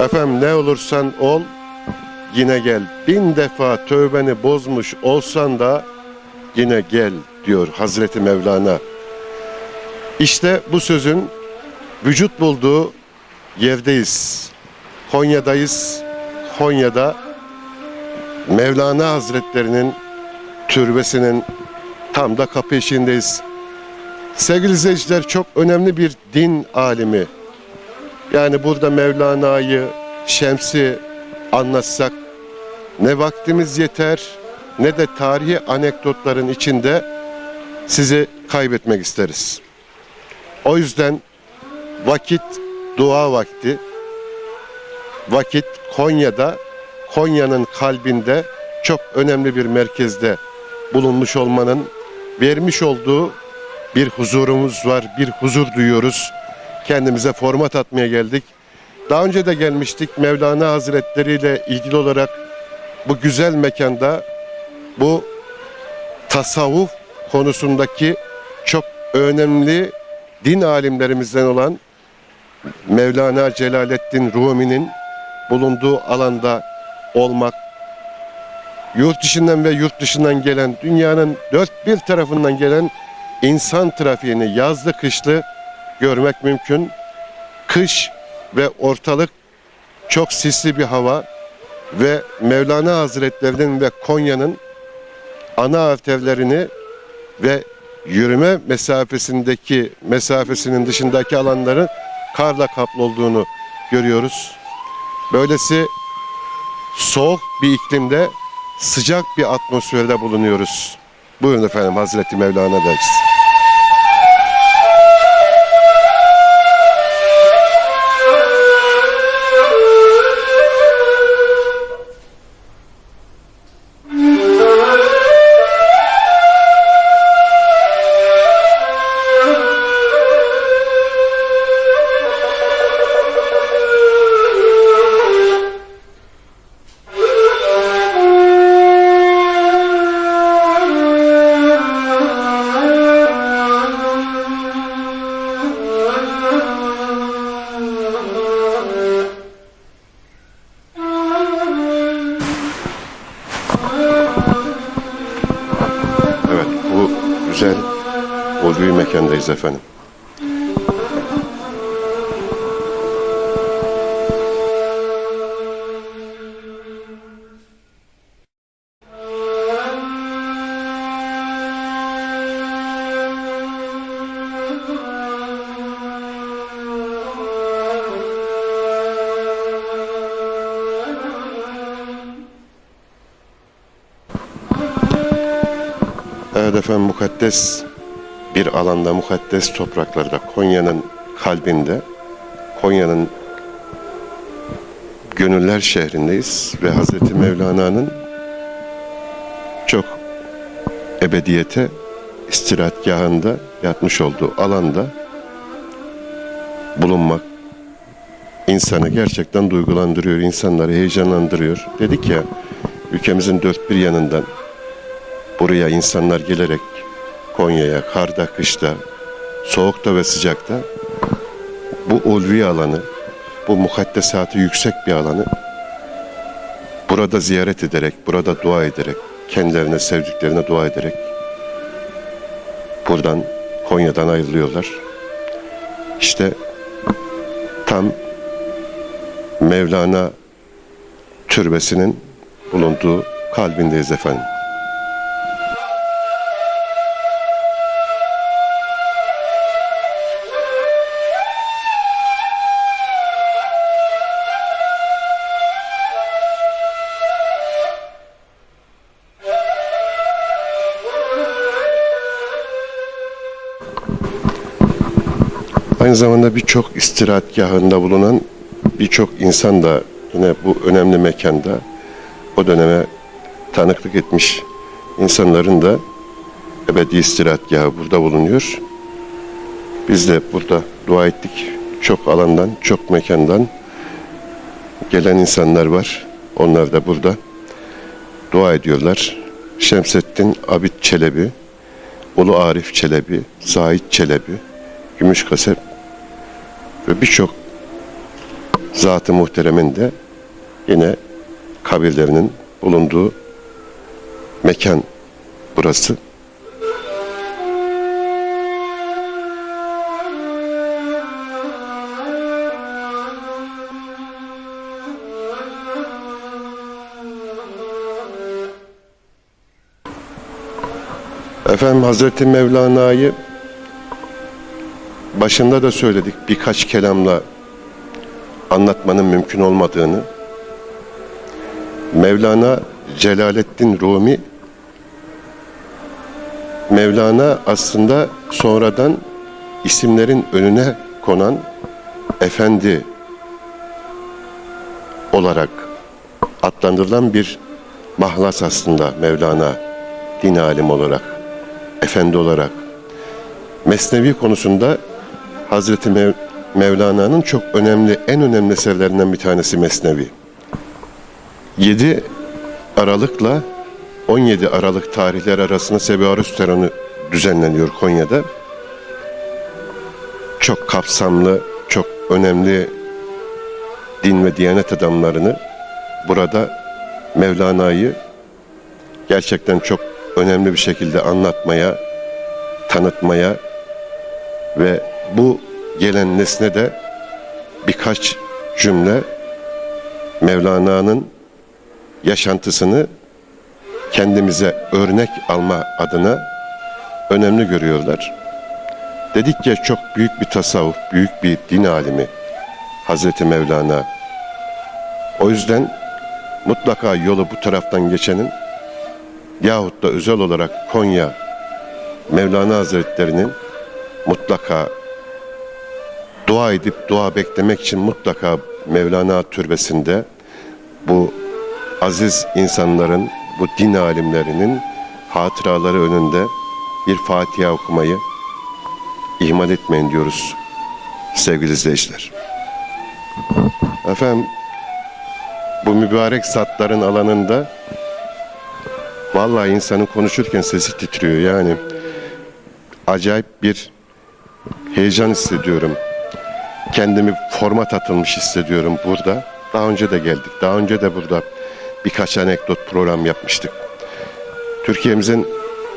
Efendim ne olursan ol yine gel. Bin defa tövbeni bozmuş olsan da yine gel diyor Hazreti Mevlana. İşte bu sözün vücut bulduğu yerdeyiz. Konya'dayız. Konya'da Mevlana Hazretlerinin türbesinin tam da kapı eşiğindeyiz. Sevgili izleyiciler çok önemli bir din alimi. Yani burada Mevlana'yı, Şems'i anlatsak ne vaktimiz yeter ne de tarihi anekdotların içinde sizi kaybetmek isteriz. O yüzden vakit dua vakti, vakit Konya'da, Konya'nın kalbinde çok önemli bir merkezde bulunmuş olmanın vermiş olduğu bir huzurumuz var, bir huzur duyuyoruz. Kendimize format atmaya geldik. Daha önce de gelmiştik Mevlana Hazretleri ile ilgili olarak bu güzel mekanda bu tasavvuf konusundaki çok önemli din alimlerimizden olan Mevlana Celaleddin Rumi'nin bulunduğu alanda olmak, yurt içinden ve yurt dışından gelen, dünyanın dört bir tarafından gelen insan trafiğini yazlı kışlı görmek mümkün. Kış ve ortalık çok sisli bir hava ve Mevlana Hazretlerinin ve Konya'nın ana arterlerini ve yürüme mesafesindeki mesafesinin dışındaki alanların karla kaplı olduğunu görüyoruz. Böylesi soğuk bir iklimde sıcak bir atmosferde bulunuyoruz. Buyurun efendim Hazreti Mevlana dergisi. Mekandayız efendim. Evet efendim mukaddes bir alanda, mukaddes topraklarda, Konya'nın kalbinde, Konya'nın gönüller şehrindeyiz ve Hazreti Mevlana'nın çok ebediyete istirahatgahında yatmış olduğu alanda bulunmak insanı gerçekten duygulandırıyor, insanları heyecanlandırıyor. Dedik ya ülkemizin dört bir yanından Buraya insanlar gelerek Konya'ya karda, kışta, soğukta ve sıcakta bu ulvi alanı, bu mukaddesatı yüksek bir alanı burada ziyaret ederek, burada dua ederek, kendilerine, sevdiklerine dua ederek buradan Konya'dan ayrılıyorlar. İşte tam Mevlana türbesinin bulunduğu kalbindeyiz efendim. Aynı zamanda birçok istirahatgahında bulunan birçok insan da yine bu önemli mekanda o döneme tanıklık etmiş insanların da ebedi istirahatgahı burada bulunuyor. Biz de burada dua ettik. Çok alandan, çok mekandan gelen insanlar var. Onlar da burada dua ediyorlar. Şemsettin Abid Çelebi, Ulu Arif Çelebi, Zahid Çelebi, Gümüşkasep ve birçok Zat-ı Muhterem'in de yine kabirlerinin bulunduğu mekan burası. Efendim Hazreti Mevlana'yı başında da söyledik birkaç kelamla anlatmanın mümkün olmadığını. Mevlana Celaleddin Rumi Mevlana aslında sonradan isimlerin önüne konan efendi olarak adlandırılan bir mahlas aslında Mevlana din alim olarak, efendi olarak. Mesnevi konusunda Hazreti Mev- Mevlana'nın çok önemli, en önemli eserlerinden bir tanesi Mesnevi. 7 Aralık'la 17 Aralık tarihler arasında Sebearus töreni düzenleniyor Konya'da. Çok kapsamlı, çok önemli din ve diyanet adamlarını burada Mevlana'yı gerçekten çok önemli bir şekilde anlatmaya, tanıtmaya ve bu gelen nesne de birkaç cümle Mevlana'nın yaşantısını kendimize örnek alma adına önemli görüyorlar. Dedik ya çok büyük bir tasavvuf, büyük bir din alimi Hazreti Mevlana. O yüzden mutlaka yolu bu taraftan geçenin yahut da özel olarak Konya Mevlana Hazretleri'nin mutlaka dua edip dua beklemek için mutlaka Mevlana türbesinde bu aziz insanların, bu din alimlerinin hatıraları önünde bir Fatiha okumayı ihmal etmeyin diyoruz sevgili izleyiciler. Efendim bu mübarek satların alanında vallahi insanın konuşurken sesi titriyor yani. Acayip bir heyecan hissediyorum. Kendimi format atılmış hissediyorum burada. Daha önce de geldik. Daha önce de burada birkaç anekdot program yapmıştık. Türkiye'mizin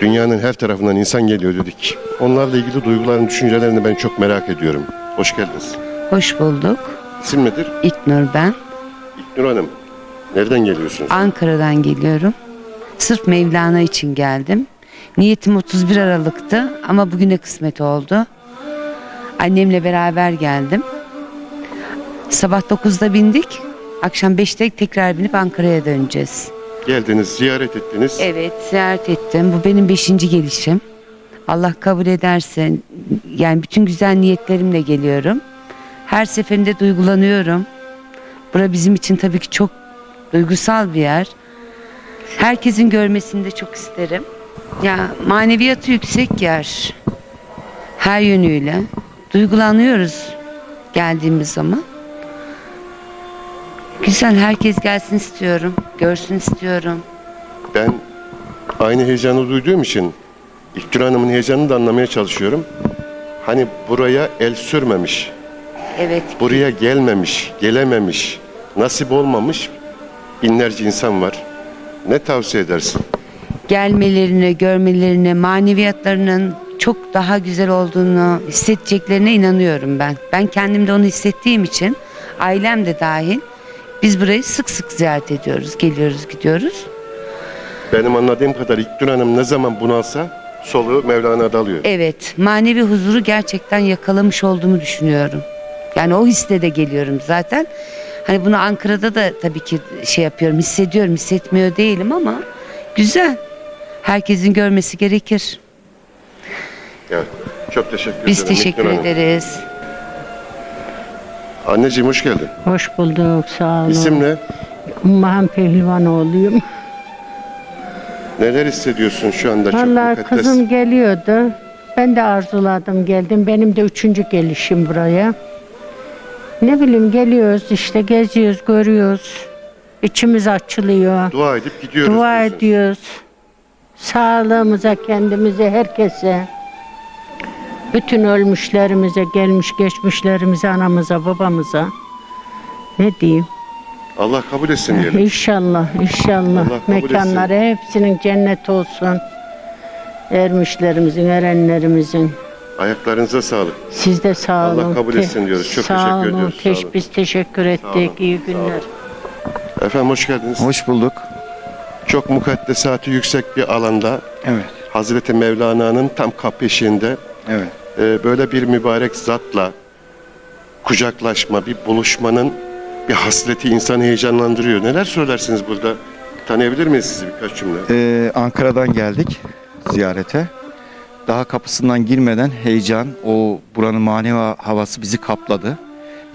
dünyanın her tarafından insan geliyor dedik. Onlarla ilgili duygularını, düşüncelerini ben çok merak ediyorum. Hoş geldiniz. Hoş bulduk. İsim nedir? İknur ben. İknur Hanım. Nereden geliyorsunuz? Ankara'dan geliyorum. Sırf Mevlana için geldim. Niyetim 31 Aralık'tı ama bugüne kısmet oldu. Annemle beraber geldim. Sabah 9'da bindik. Akşam 5'te tekrar binip Ankara'ya döneceğiz. Geldiniz, ziyaret ettiniz. Evet ziyaret ettim. Bu benim 5. gelişim. Allah kabul ederse yani bütün güzel niyetlerimle geliyorum. Her seferinde duygulanıyorum. Bura bizim için tabii ki çok duygusal bir yer. Herkesin görmesini de çok isterim. Ya maneviyatı yüksek yer. Her yönüyle. Duygulanıyoruz geldiğimiz zaman. Güzel herkes gelsin istiyorum. Görsün istiyorum. Ben aynı heyecanı duyduğum için İktir Hanım'ın heyecanını da anlamaya çalışıyorum. Hani buraya el sürmemiş, Evet. buraya gelmemiş, gelememiş, nasip olmamış binlerce insan var. Ne tavsiye edersin? gelmelerine, görmelerine, maneviyatlarının çok daha güzel olduğunu hissedeceklerine inanıyorum ben. Ben kendimde onu hissettiğim için ailem de dahil biz burayı sık sık ziyaret ediyoruz, geliyoruz, gidiyoruz. Benim anladığım kadar İktir Hanım ne zaman bunalsa soluğu Mevlana'da alıyor. Evet, manevi huzuru gerçekten yakalamış olduğumu düşünüyorum. Yani o hisle de geliyorum zaten. Hani bunu Ankara'da da tabii ki şey yapıyorum, hissediyorum, hissetmiyor değilim ama güzel. Herkesin görmesi gerekir. Evet. Çok teşekkür Biz ederim teşekkür İknur Hanım. ederiz. Anneciğim hoş geldin. Hoş bulduk, sağ olun. İsim ne? Ummahan Pehlivan Neler hissediyorsun şu anda? Çok Vallahi mukaddes. kızım geliyordu. Ben de arzuladım geldim. Benim de üçüncü gelişim buraya. Ne bileyim geliyoruz işte geziyoruz, görüyoruz. İçimiz açılıyor. Dua edip gidiyoruz. Dua diyorsun. ediyoruz. Sağlığımıza, kendimize, herkese. Bütün ölmüşlerimize, gelmiş geçmişlerimize, anamıza, babamıza. Ne diyeyim? Allah kabul etsin diyelim. İnşallah, inşallah. Allah kabul Mekanları hepsinin cennet olsun. Ermişlerimizin, erenlerimizin. Ayaklarınıza sağlık. Siz de sağ Allah olun. kabul etsin diyoruz. Çok sağ teşekkür olun. ediyoruz. Sağ Teş- olun. biz teşekkür ettik. olun, İyi sağ günler. Efendim hoş geldiniz. Hoş bulduk. Çok mukaddesatı yüksek bir alanda Evet. Hazreti Mevlana'nın tam kapı eşiğinde Evet. E, böyle bir mübarek zatla kucaklaşma, bir buluşmanın bir hasreti insanı heyecanlandırıyor. Neler söylersiniz burada? Tanıyabilir miyiz sizi birkaç cümle? Ee, Ankara'dan geldik ziyarete. Daha kapısından girmeden heyecan, o buranın manevi havası bizi kapladı.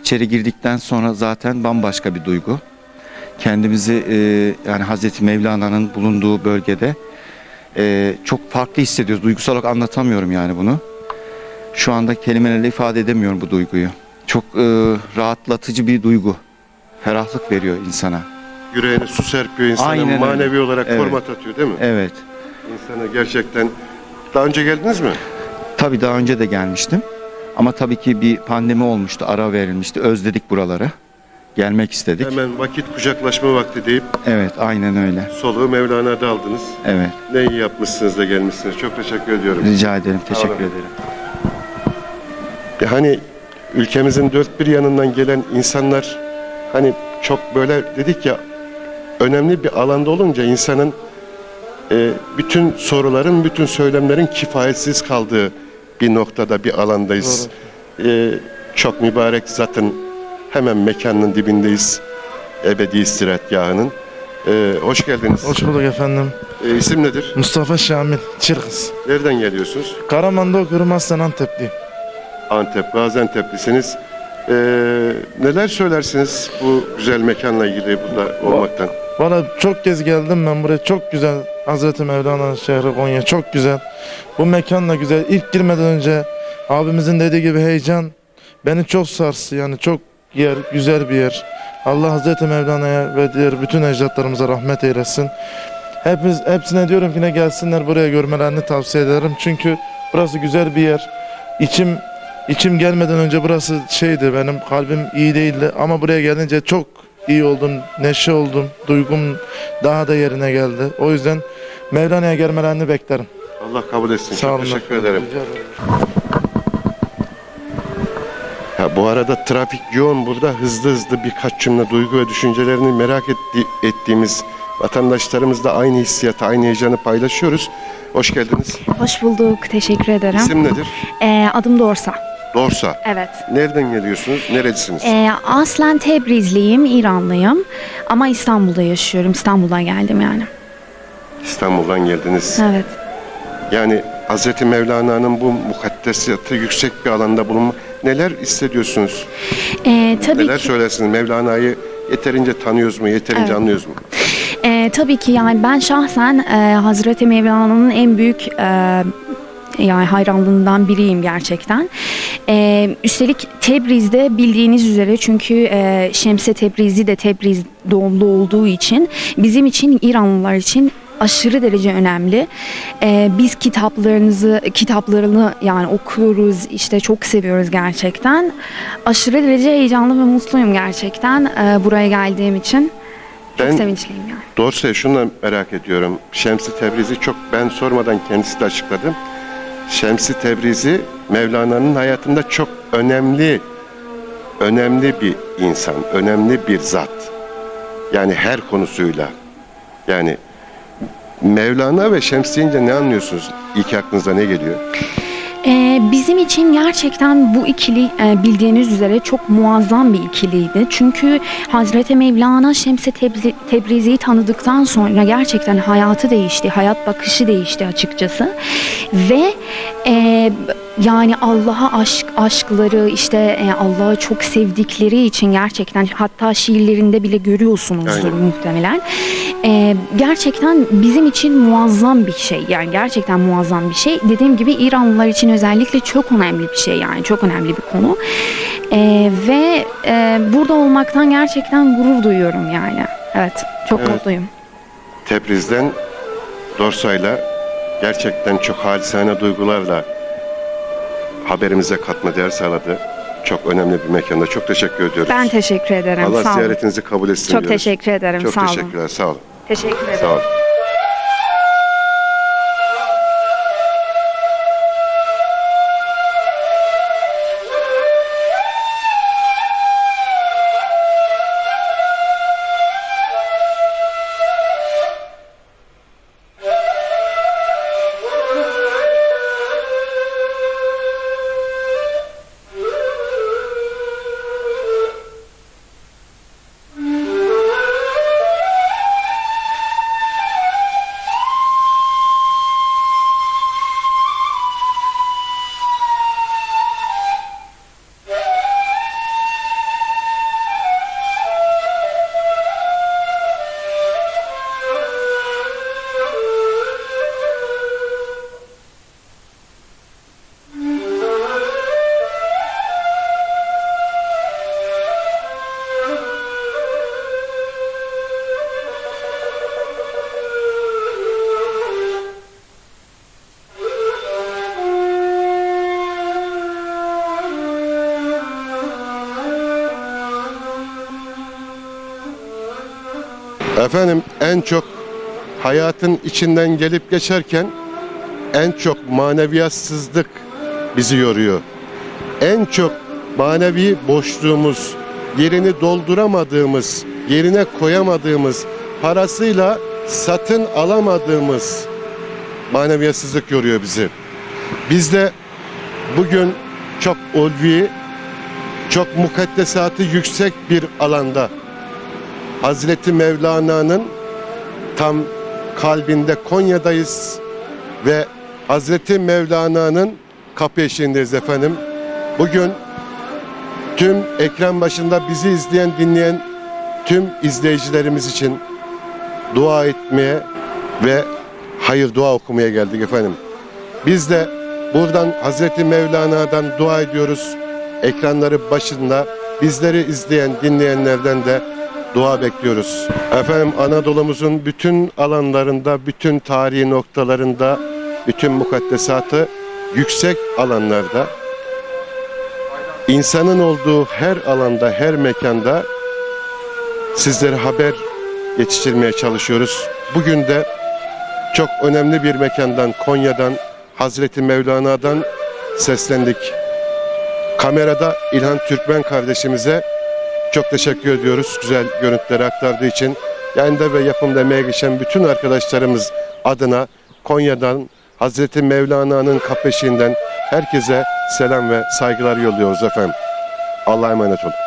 İçeri girdikten sonra zaten bambaşka bir duygu. Kendimizi e, yani Hazreti Mevlana'nın bulunduğu bölgede e, çok farklı hissediyoruz. Duygusal olarak anlatamıyorum yani bunu. Şu anda kelimelerle ifade edemiyorum bu duyguyu. Çok e, rahatlatıcı bir duygu. Ferahlık veriyor insana. Yüreğine su serpiyor insana, Aynen öyle. manevi olarak Evet. format atıyor değil mi? Evet. İnsana gerçekten... Daha önce geldiniz mi? Tabii daha önce de gelmiştim. Ama tabii ki bir pandemi olmuştu, ara verilmişti. Özledik buraları. Gelmek istedik. Hemen vakit kucaklaşma vakti deyip Evet, aynen öyle. soluğu Mevlana'da aldınız. Evet. Ne iyi yapmışsınız da gelmişsiniz. Çok teşekkür ediyorum. Rica ederim, teşekkür ederim. Ya Hani ülkemizin dört bir yanından gelen insanlar hani çok böyle dedik ya önemli bir alanda olunca insanın e, bütün soruların, bütün söylemlerin kifayetsiz kaldığı bir noktada, bir alandayız. E, çok mübarek zatın hemen mekanının dibindeyiz. Ebedi istirahatgahının. E, hoş geldiniz. Hoş bulduk efendim. E, isim nedir? Mustafa Şamil, Çırkız. Nereden geliyorsunuz? Karaman'da okuyorum aslen Antepli. Antep, Gaziantep'lisiniz. Ee, neler söylersiniz bu güzel mekanla ilgili burada olmaktan? Valla çok kez geldim ben buraya. Çok güzel. Hazreti Mevlana şehri Konya çok güzel. Bu mekan da güzel. İlk girmeden önce abimizin dediği gibi heyecan beni çok sarstı. Yani çok yer, güzel bir yer. Allah Hazreti Mevlana'ya ve diğer bütün ecdatlarımıza rahmet eylesin. Hepimiz, hepsine diyorum ki ne gelsinler buraya görmelerini tavsiye ederim. Çünkü burası güzel bir yer. İçim içim gelmeden önce burası şeydi benim kalbim iyi değildi ama buraya gelince çok iyi oldum, neşe oldum, duygum daha da yerine geldi. O yüzden Mevlana'ya gelmelerini beklerim. Allah kabul etsin. Sağ olun. teşekkür ederim. Ha, bu arada trafik yoğun burada hızlı hızlı birkaç cümle duygu ve düşüncelerini merak etti, ettiğimiz vatandaşlarımızla aynı hissiyatı, aynı heyecanı paylaşıyoruz. Hoş geldiniz. Hoş bulduk. Teşekkür ederim. İsim nedir? Ee, adım Dorsa. Dorsa. Evet. Nereden geliyorsunuz? Nerelisiniz? Ee, aslen Tebrizliyim, İranlıyım. Ama İstanbul'da yaşıyorum. İstanbul'dan geldim yani. İstanbul'dan geldiniz. Evet. Yani Hazreti Mevlana'nın bu mukaddesiyatı yüksek bir alanda bulunma neler hissediyorsunuz? Ee, tabii neler ki. söylersiniz? Mevlana'yı yeterince tanıyoruz mu? Yeterince Evet. anlıyoruz mu? Ee, tabii ki yani ben şahsen e, Hazreti Mevlana'nın en büyük e, yani hayranlığından biriyim gerçekten. Ee, üstelik Tebriz'de bildiğiniz üzere çünkü e, Şemse Tebrizi de Tebriz doğumlu olduğu için bizim için İranlılar için aşırı derece önemli. Ee, biz kitaplarınızı kitaplarını yani okuyoruz işte çok seviyoruz gerçekten. Aşırı derece heyecanlı ve mutluyum gerçekten e, buraya geldiğim için. Çok Ben- sevinçliyim yani. Doğrusu şunu merak ediyorum. Şemsi Tebrizi çok ben sormadan kendisi de açıkladı. Şemsi Tebrizi Mevlana'nın hayatında çok önemli önemli bir insan, önemli bir zat. Yani her konusuyla. Yani Mevlana ve Şems deyince ne anlıyorsunuz? İlk aklınıza ne geliyor? Ee, bizim için gerçekten bu ikili e, bildiğiniz üzere çok muazzam bir ikiliydi. Çünkü Hazreti Mevlana Şemsi Tebri- Tebrizi'yi tanıdıktan sonra gerçekten hayatı değişti, hayat bakışı değişti açıkçası. Ve e, yani Allah'a aşk aşkları işte e, Allah'ı çok sevdikleri için gerçekten hatta şiirlerinde bile görüyorsunuzdur Aynen. muhtemelen. E, gerçekten bizim için muazzam bir şey. Yani gerçekten muazzam bir şey. Dediğim gibi İranlılar için özellikle çok önemli bir şey yani çok önemli bir konu. E, ve e, burada olmaktan gerçekten gurur duyuyorum yani. Evet, çok Evet. mutluyum. Tebriz'den Dorsa'yla gerçekten çok halisane duygularla haberimize katma değer sağladı. çok önemli bir mekanda. Çok teşekkür ediyoruz. Ben teşekkür ederim. Allah sağ olun. ziyaretinizi kabul etsin Çok diyoruz. teşekkür ederim. Çok sağ olun. teşekkürler. Sağ olun. Teşekkür ederim. Sağ olun. Efendim en çok hayatın içinden gelip geçerken en çok maneviyatsızlık bizi yoruyor. En çok manevi boşluğumuz, yerini dolduramadığımız, yerine koyamadığımız, parasıyla satın alamadığımız maneviyatsızlık yoruyor bizi. Biz de bugün çok ulvi, çok mukaddesatı yüksek bir alanda Hazreti Mevlana'nın tam kalbinde Konya'dayız ve Hazreti Mevlana'nın kapı eşiğindeyiz efendim. Bugün tüm ekran başında bizi izleyen, dinleyen tüm izleyicilerimiz için dua etmeye ve hayır dua okumaya geldik efendim. Biz de buradan Hazreti Mevlana'dan dua ediyoruz. Ekranları başında bizleri izleyen, dinleyenlerden de dua bekliyoruz. Efendim Anadolu'muzun bütün alanlarında, bütün tarihi noktalarında, bütün mukaddesatı yüksek alanlarda, insanın olduğu her alanda, her mekanda sizlere haber yetiştirmeye çalışıyoruz. Bugün de çok önemli bir mekandan, Konya'dan, Hazreti Mevlana'dan seslendik. Kamerada İlhan Türkmen kardeşimize çok teşekkür ediyoruz güzel görüntüleri aktardığı için. Yayında ve yapımda emeğe geçen bütün arkadaşlarımız adına Konya'dan Hazreti Mevlana'nın kapeşiğinden herkese selam ve saygılar yolluyoruz efendim. Allah'a emanet olun.